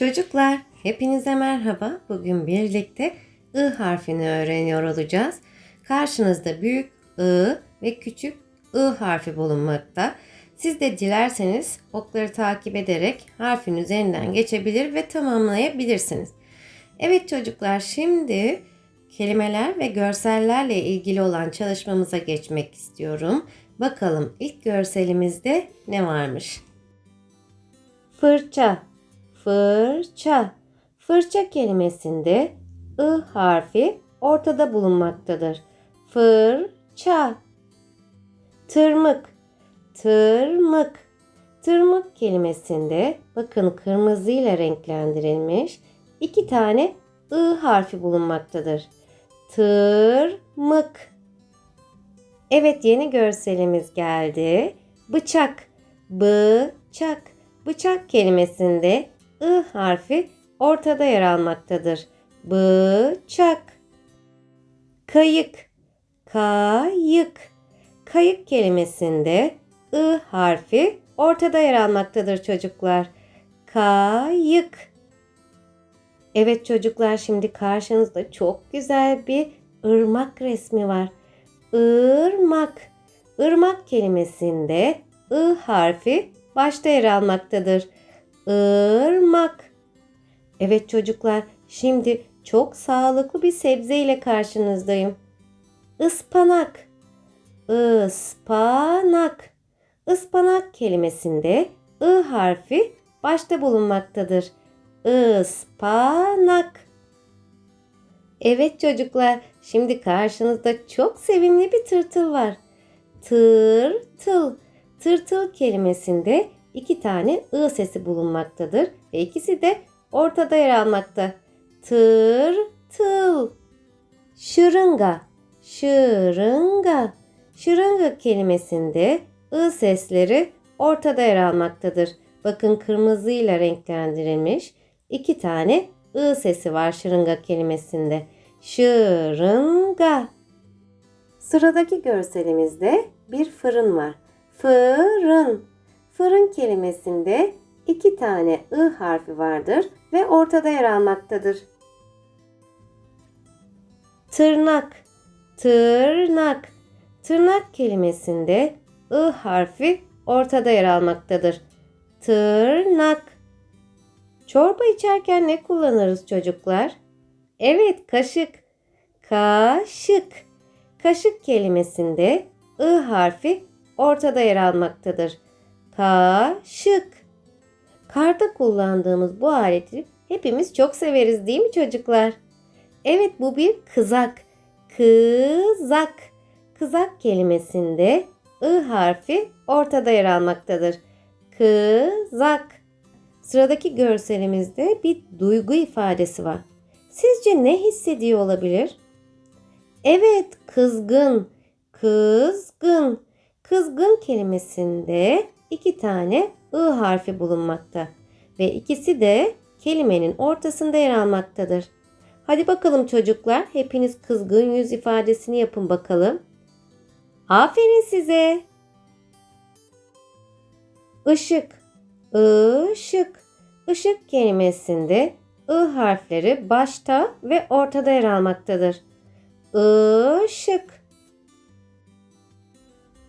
Çocuklar, hepinize merhaba. Bugün birlikte I harfini öğreniyor olacağız. Karşınızda büyük I ve küçük I harfi bulunmakta. Siz de dilerseniz okları takip ederek harfin üzerinden geçebilir ve tamamlayabilirsiniz. Evet çocuklar, şimdi kelimeler ve görsellerle ilgili olan çalışmamıza geçmek istiyorum. Bakalım ilk görselimizde ne varmış? Fırça fırça. Fırça kelimesinde ı harfi ortada bulunmaktadır. Fırça. Tırmık. Tırmık. Tırmık kelimesinde bakın kırmızı ile renklendirilmiş iki tane ı harfi bulunmaktadır. Tırmık. Evet yeni görselimiz geldi. Bıçak. Bıçak. Bıçak kelimesinde I harfi ortada yer almaktadır. Bıçak. Kayık. Kayık. Kayık kelimesinde I harfi ortada yer almaktadır çocuklar. Kayık. Evet çocuklar şimdi karşınızda çok güzel bir ırmak resmi var. Irmak. Irmak kelimesinde I harfi başta yer almaktadır. Irmak. Evet çocuklar, şimdi çok sağlıklı bir sebze ile karşınızdayım. Ispanak. Ispanak. Ispanak kelimesinde ı harfi başta bulunmaktadır. Ispanak. Evet çocuklar, şimdi karşınızda çok sevimli bir tırtıl var. Tırtıl. Tırtıl kelimesinde iki tane ı sesi bulunmaktadır ve ikisi de ortada yer almakta. Tır, tıl. Şırınga, şırınga. Şırınga kelimesinde ı sesleri ortada yer almaktadır. Bakın kırmızı ile renklendirilmiş iki tane ı sesi var şırınga kelimesinde. Şırınga. Sıradaki görselimizde bir fırın var. Fırın. Fırın kelimesinde iki tane ı harfi vardır ve ortada yer almaktadır. Tırnak, tırnak. Tırnak kelimesinde ı harfi ortada yer almaktadır. Tırnak. Çorba içerken ne kullanırız çocuklar? Evet, kaşık. Kaşık. Kaşık kelimesinde ı harfi ortada yer almaktadır. Kaşık. Karda kullandığımız bu aleti hepimiz çok severiz değil mi çocuklar? Evet bu bir kızak. Kızak. Kızak kelimesinde ı harfi ortada yer almaktadır. Kızak. Sıradaki görselimizde bir duygu ifadesi var. Sizce ne hissediyor olabilir? Evet, kızgın. Kızgın. Kızgın kelimesinde iki tane ı harfi bulunmakta ve ikisi de kelimenin ortasında yer almaktadır. Hadi bakalım çocuklar hepiniz kızgın yüz ifadesini yapın bakalım. Aferin size. Işık. Işık. Işık kelimesinde ı harfleri başta ve ortada yer almaktadır. Işık.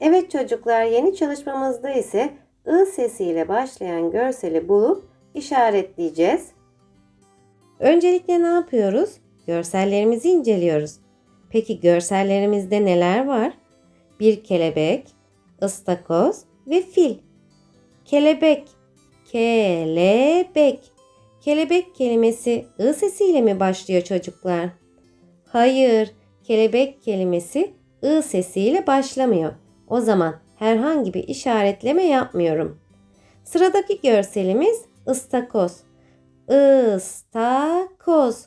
Evet çocuklar yeni çalışmamızda ise ı sesiyle başlayan görseli bulup işaretleyeceğiz. Öncelikle ne yapıyoruz? Görsellerimizi inceliyoruz. Peki görsellerimizde neler var? Bir kelebek, ıstakoz ve fil. Kelebek, kelebek. Kelebek kelimesi ı sesiyle mi başlıyor çocuklar? Hayır, kelebek kelimesi ı sesiyle başlamıyor. O zaman herhangi bir işaretleme yapmıyorum. Sıradaki görselimiz ıstakoz. Istakoz.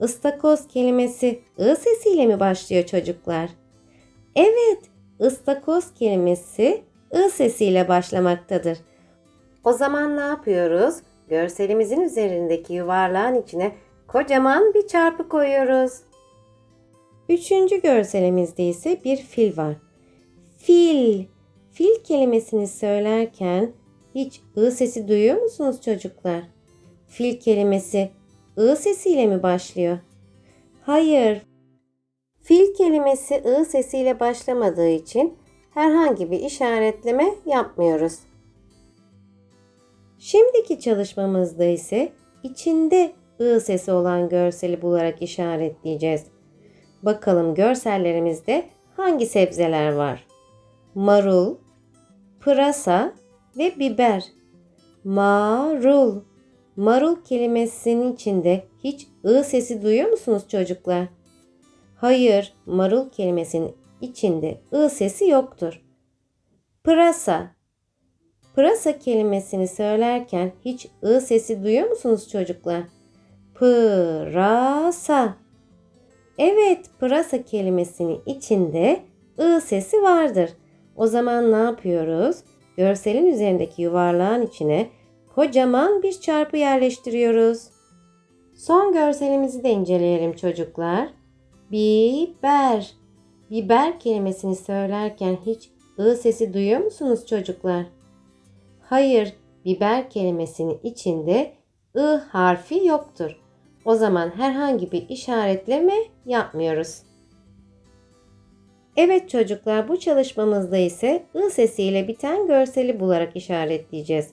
Istakoz kelimesi ı sesiyle mi başlıyor çocuklar? Evet, ıstakoz kelimesi ı sesiyle başlamaktadır. O zaman ne yapıyoruz? Görselimizin üzerindeki yuvarlağın içine kocaman bir çarpı koyuyoruz. Üçüncü görselimizde ise bir fil var. Fil. Fil kelimesini söylerken hiç ı sesi duyuyor musunuz çocuklar? fil kelimesi ı sesiyle mi başlıyor? Hayır. Fil kelimesi ı sesiyle başlamadığı için herhangi bir işaretleme yapmıyoruz. Şimdiki çalışmamızda ise içinde ı sesi olan görseli bularak işaretleyeceğiz. Bakalım görsellerimizde hangi sebzeler var? Marul, pırasa ve biber. Marul. Marul kelimesinin içinde hiç ı sesi duyuyor musunuz çocuklar? Hayır, marul kelimesinin içinde ı sesi yoktur. Pırasa. Pırasa kelimesini söylerken hiç ı sesi duyuyor musunuz çocuklar? Pırasa. Evet, pırasa kelimesinin içinde ı sesi vardır. O zaman ne yapıyoruz? Görselin üzerindeki yuvarlağın içine kocaman bir çarpı yerleştiriyoruz. Son görselimizi de inceleyelim çocuklar. Biber. Biber kelimesini söylerken hiç ı sesi duyuyor musunuz çocuklar? Hayır, biber kelimesinin içinde ı harfi yoktur. O zaman herhangi bir işaretleme yapmıyoruz. Evet çocuklar bu çalışmamızda ise ı sesiyle biten görseli bularak işaretleyeceğiz.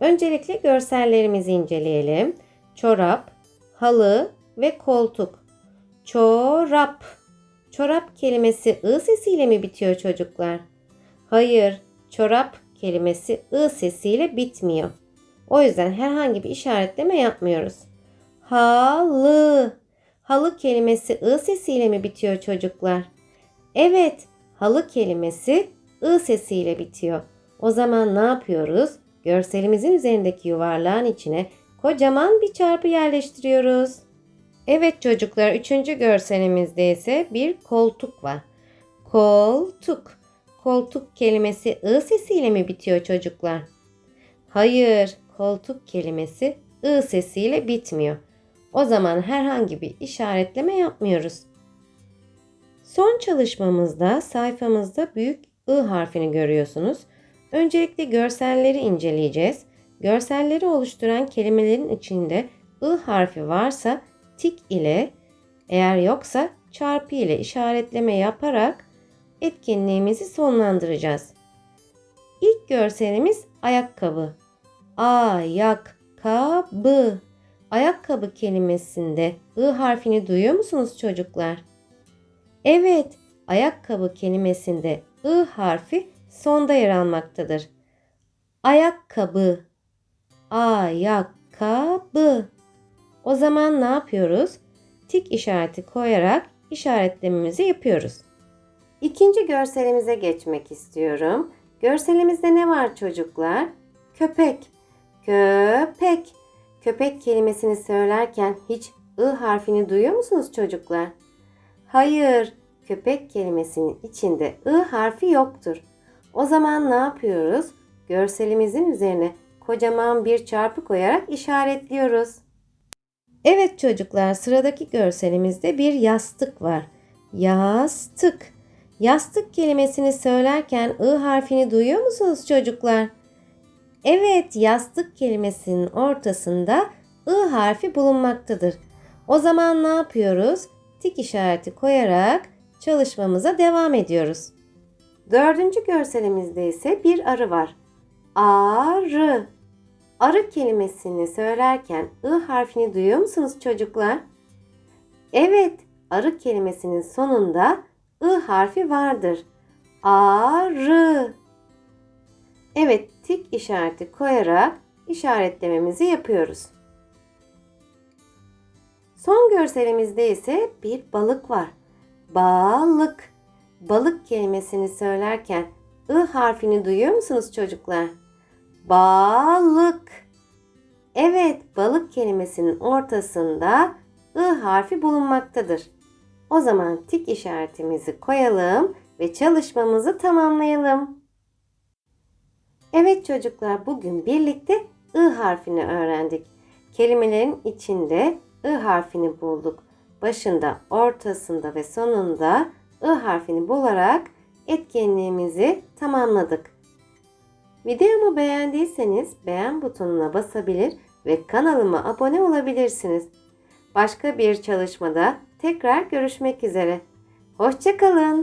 Öncelikle görsellerimizi inceleyelim. Çorap, halı ve koltuk. Çorap. Çorap kelimesi ı sesiyle mi bitiyor çocuklar? Hayır, çorap kelimesi ı sesiyle bitmiyor. O yüzden herhangi bir işaretleme yapmıyoruz. Halı. Halı kelimesi ı sesiyle mi bitiyor çocuklar? Evet, halı kelimesi ı sesiyle bitiyor. O zaman ne yapıyoruz? Görselimizin üzerindeki yuvarlağın içine kocaman bir çarpı yerleştiriyoruz. Evet çocuklar, üçüncü görselimizde ise bir koltuk var. Koltuk. Koltuk kelimesi ı sesiyle mi bitiyor çocuklar? Hayır, koltuk kelimesi ı sesiyle bitmiyor. O zaman herhangi bir işaretleme yapmıyoruz. Son çalışmamızda sayfamızda büyük I harfini görüyorsunuz. Öncelikle görselleri inceleyeceğiz. Görselleri oluşturan kelimelerin içinde I harfi varsa tik ile, eğer yoksa çarpı ile işaretleme yaparak etkinliğimizi sonlandıracağız. İlk görselimiz ayakkabı. Ayakkabı. Ayakkabı kelimesinde I harfini duyuyor musunuz çocuklar? Evet, ayakkabı kelimesinde I harfi sonda yer almaktadır. Ayakkabı. Ayakkabı. O zaman ne yapıyoruz? Tik işareti koyarak işaretlememizi yapıyoruz. İkinci görselimize geçmek istiyorum. Görselimizde ne var çocuklar? Köpek. Köpek. Köpek kelimesini söylerken hiç ı harfini duyuyor musunuz çocuklar? Hayır, köpek kelimesinin içinde ı harfi yoktur. O zaman ne yapıyoruz? Görselimizin üzerine kocaman bir çarpı koyarak işaretliyoruz. Evet çocuklar, sıradaki görselimizde bir yastık var. Yastık. Yastık kelimesini söylerken ı harfini duyuyor musunuz çocuklar? Evet, yastık kelimesinin ortasında ı harfi bulunmaktadır. O zaman ne yapıyoruz? Tik işareti koyarak çalışmamıza devam ediyoruz. Dördüncü görselimizde ise bir arı var. Arı. Arı kelimesini söylerken ı harfini duyuyor musunuz çocuklar? Evet, arı kelimesinin sonunda ı harfi vardır. Arı. Evet, tik işareti koyarak işaretlememizi yapıyoruz. Son görselimizde ise bir balık var. Balık. Balık kelimesini söylerken ı harfini duyuyor musunuz çocuklar? Balık. Evet, balık kelimesinin ortasında ı harfi bulunmaktadır. O zaman tik işaretimizi koyalım ve çalışmamızı tamamlayalım. Evet çocuklar bugün birlikte I harfini öğrendik. Kelimelerin içinde I harfini bulduk. Başında, ortasında ve sonunda I harfini bularak etkinliğimizi tamamladık. Videomu beğendiyseniz beğen butonuna basabilir ve kanalıma abone olabilirsiniz. Başka bir çalışmada tekrar görüşmek üzere. Hoşçakalın.